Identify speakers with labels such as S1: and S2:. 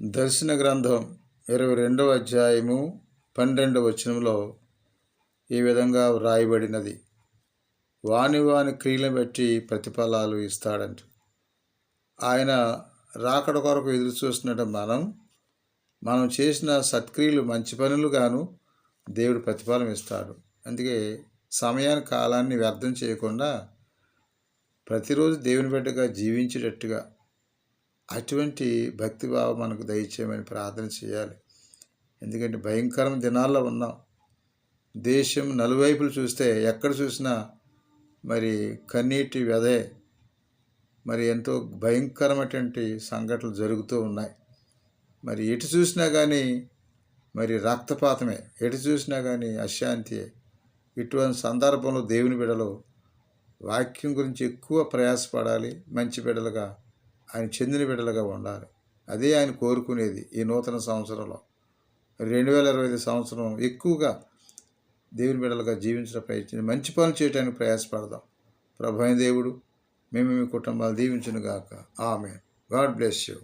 S1: దర్శన గ్రంథం ఇరవై రెండవ అధ్యాయము పన్నెండవ వచనంలో ఈ విధంగా వ్రాయబడినది. వాని వాని క్రియలను బట్టి ప్రతిఫలాలు ఇస్తాడంట. ఆయన రాకడ కొరకు ఎదురు చూస్తున్నట్టు మనం మనం చేసిన సత్క్రియలు మంచి పనులు గాను దేవుడు ప్రతిఫలం ఇస్తాడు. అందుకే సమయాన్ని కాలాన్ని వ్యర్థం చేయకుండా ప్రతిరోజు దేవుని బిడ్డగా జీవించేటట్టుగా అటువంటి భక్తిభావం మనకు దయచేయమని ప్రార్థన చేయాలి. ఎందుకంటే భయంకరమైన దినాల్లో ఉన్నాం. దేశం నలువైపులు చూస్తే ఎక్కడ చూసినా మరి కన్నీటి వ్యధే. మరి ఎంతో భయంకరమైనటువంటి సంఘటనలు జరుగుతూ ఉన్నాయి. మరి ఎటు చూసినా కానీ మరి రక్తపాతమే. ఎటు చూసినా కానీ అశాంతి ఇటువంటి సందర్భంలో దేవుని బిడలో వాక్యం గురించి ఎక్కువ ప్రయాసపడాలి. మంచి బిడలుగా ఆయన చెందిన బిడ్డలుగా ఉండాలి. అదే ఆయన కోరుకునేది ఈ నూతన సంవత్సరంలో. రెండు వేల ఇరవై ఐదు సంవత్సరం ఎక్కువగా దేవుని బిడ్డలుగా జీవించడం ప్రయత్నం మంచి పనులు చేయడానికి ప్రయాసపడదాం. ప్రభు దేవుడు మేము మీ కుటుంబాలు దీవించును గాక ఆమె గాడ్ బ్లెస్ యూ.